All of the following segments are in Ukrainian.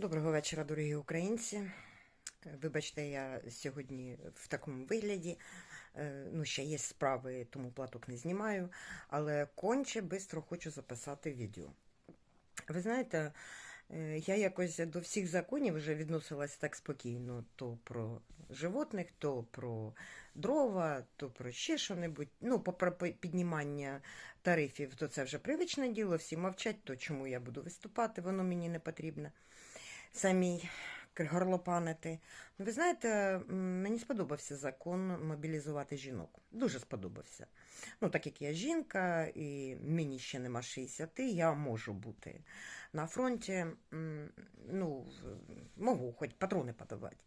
Доброго вечора, дорогі українці. Вибачте, я сьогодні в такому вигляді. Е, Ну, ще є справи, тому платок не знімаю, але конче бистро хочу записати відео. Ви знаєте, е, я якось до всіх законів вже відносилась так спокійно: то про животних, то про дрова, то про ще що-небудь. Ну, по- про піднімання тарифів, то це вже привичне діло, всі мовчать, то чому я буду виступати, воно мені не потрібно. Самій горлопанити. Ну, ви знаєте, мені сподобався закон мобілізувати жінок. Дуже сподобався. Ну, так як я жінка, і мені ще нема 60, я можу бути на фронті, ну, можу хоч патрони подавати.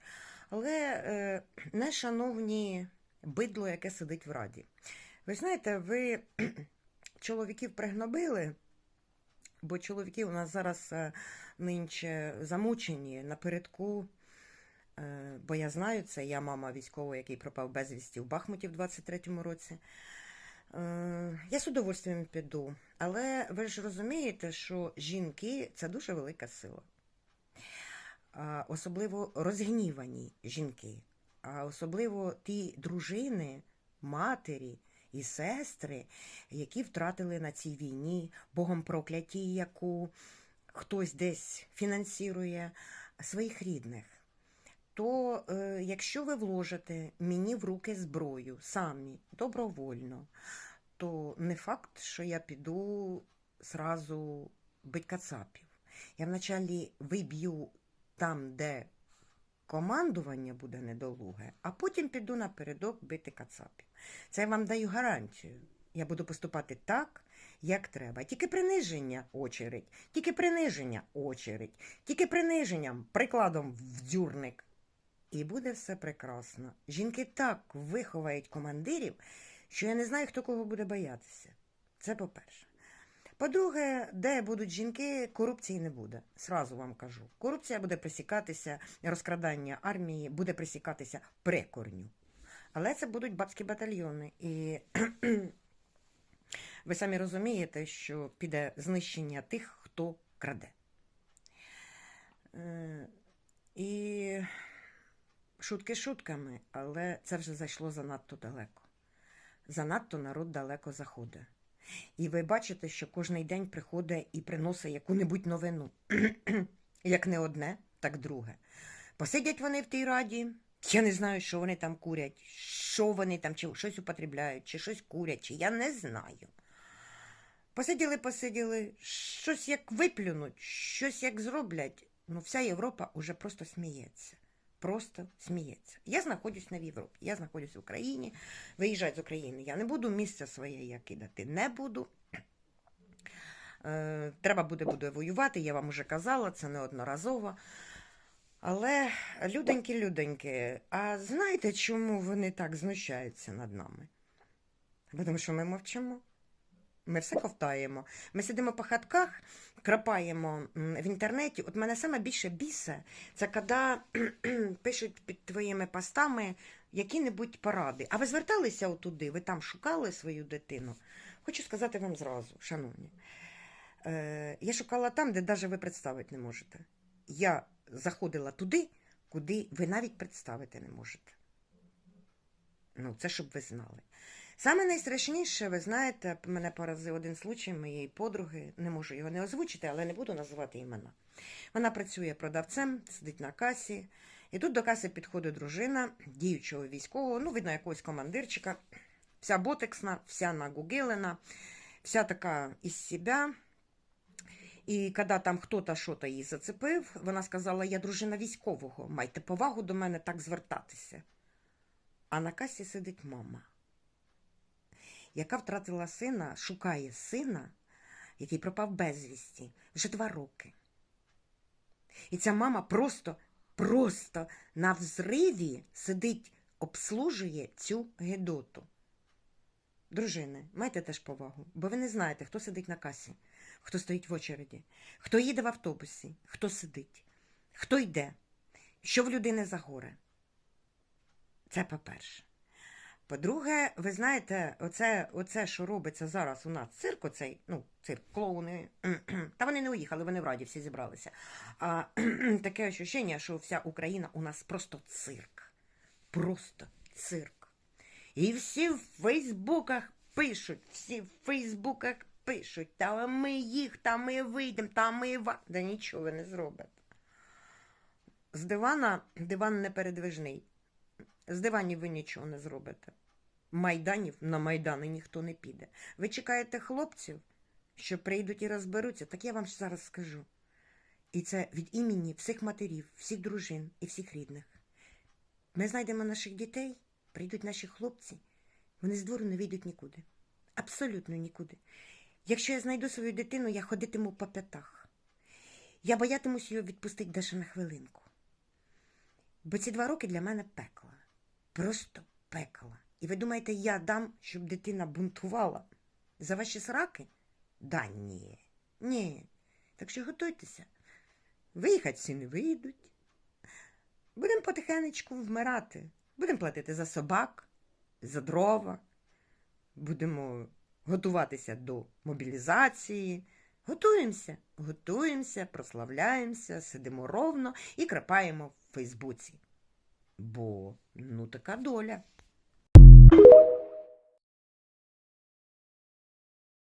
Але е, не шановні бидло, яке сидить в раді. Ви знаєте, ви чоловіків пригнобили, бо чоловіки у нас зараз е, нинче замучені напередку. Е, Бо я знаю це, я мама військового, який пропав безвісті в Бахмуті в 23-му році. Е, Я з удовольствием піду. Але ви ж розумієте, що жінки це дуже велика сила. Особливо розгнівані жінки, а особливо ті дружини, матері і сестри, які втратили на цій війні богом прокляті, яку хтось десь фінансує своїх рідних. То е, якщо ви вложите мені в руки зброю самі добровольно, то не факт, що я піду зразу бить кацапів. Я вначалі виб'ю там, де командування буде недолуге, а потім піду напередок бити кацапів. Це я вам даю гарантію. Я буду поступати так, як треба. Тільки приниження очередь, тільки приниження очередь, тільки приниженням, прикладом в дзюрник. І буде все прекрасно. Жінки так виховають командирів, що я не знаю, хто кого буде боятися. Це по-перше. По-друге, де будуть жінки, корупції не буде. Сразу вам кажу. Корупція буде присікатися, розкрадання армії буде присікатися при корню. Але це будуть бабські батальйони. І ви самі розумієте, що піде знищення тих, хто краде. Е, І шутки шутками, але це вже зайшло занадто далеко. Занадто народ далеко заходить. І ви бачите, що кожний день приходить і приносить яку-небудь новину. Як не одне, так друге. Посидять вони в тій раді. Я не знаю, що вони там курять, що вони там, чи щось употребляють, чи щось курять, чи я не знаю. Посиділи, посиділи, щось як виплюнуть, щось як зроблять. Ну, вся Європа уже просто сміється. Просто сміється. Я знаходжусь в Європі, я знаходжусь в Україні. Виїжджати з України. Я не буду місця своє я кидати. Не буду. Е, треба буде буде воювати, я вам уже казала, це неодноразово. Але, люденьки, люденьки, а знаєте, чому вони так знущаються над нами? Тому що ми мовчимо. Ми все ковтаємо. Ми сидимо по хатках, крапаємо в інтернеті. От мене саме більше бісе, це коли пишуть під твоїми постами які-небудь поради. А ви зверталися отуди, ви там шукали свою дитину? Хочу сказати вам зразу, шановні. Е, я шукала там, де навіть ви представити не можете. Я заходила туди, куди ви навіть представити не можете. Ну, це щоб ви знали. Саме найстрашніше, ви знаєте, мене поразив один случай моєї подруги, не можу його не озвучити, але не буду називати імена. Вона працює продавцем, сидить на касі, і тут до каси підходить дружина діючого військового, ну, видно, якогось командирчика, вся ботексна, вся нагугелена, вся така із себе. І коли там хто-то що-то її зацепив, вона сказала: Я дружина військового, майте повагу до мене так звертатися. А на касі сидить мама, яка втратила сина, шукає сина, який пропав безвісті вже два роки. І ця мама просто, просто на взриві сидить, обслужує цю гедоту. Дружини, майте теж повагу, бо ви не знаєте, хто сидить на касі, хто стоїть в очереді, хто їде в автобусі, хто сидить, хто йде, що в людини за горе. Це по-перше. По-друге, ви знаєте, оце, оце, що робиться зараз у нас, цирк оцей, ну, цирк, клоуни, та вони не уїхали, вони в раді всі зібралися. А таке ощущення, що вся Україна у нас просто цирк. Просто цирк. І всі в Фейсбуках пишуть, всі в Фейсбуках пишуть, та ми їх, та ми вийдемо, та ми ва. Да нічого не зробите. З дивана диван не передвижний. З диванів ви нічого не зробите. Майданів на майдани ніхто не піде. Ви чекаєте хлопців, що прийдуть і розберуться, так я вам зараз скажу. І це від імені всіх матерів, всіх дружин і всіх рідних. Ми знайдемо наших дітей, прийдуть наші хлопці, вони з двору не вийдуть нікуди. Абсолютно нікуди. Якщо я знайду свою дитину, я ходитиму по п'ятах. Я боятимусь її відпустити даже на хвилинку. Бо ці два роки для мене пекло. Просто пекло. І ви думаєте, я дам, щоб дитина бунтувала за ваші сраки? Да ні. Ні. Так що готуйтеся. Виїхати всі не вийдуть. Будемо потихенечку вмирати. Будемо платити за собак, за дрова. Будемо готуватися до мобілізації. Готуємося, готуємося, прославляємося, сидимо ровно і крапаємо в Фейсбуці. Бо ну така доля.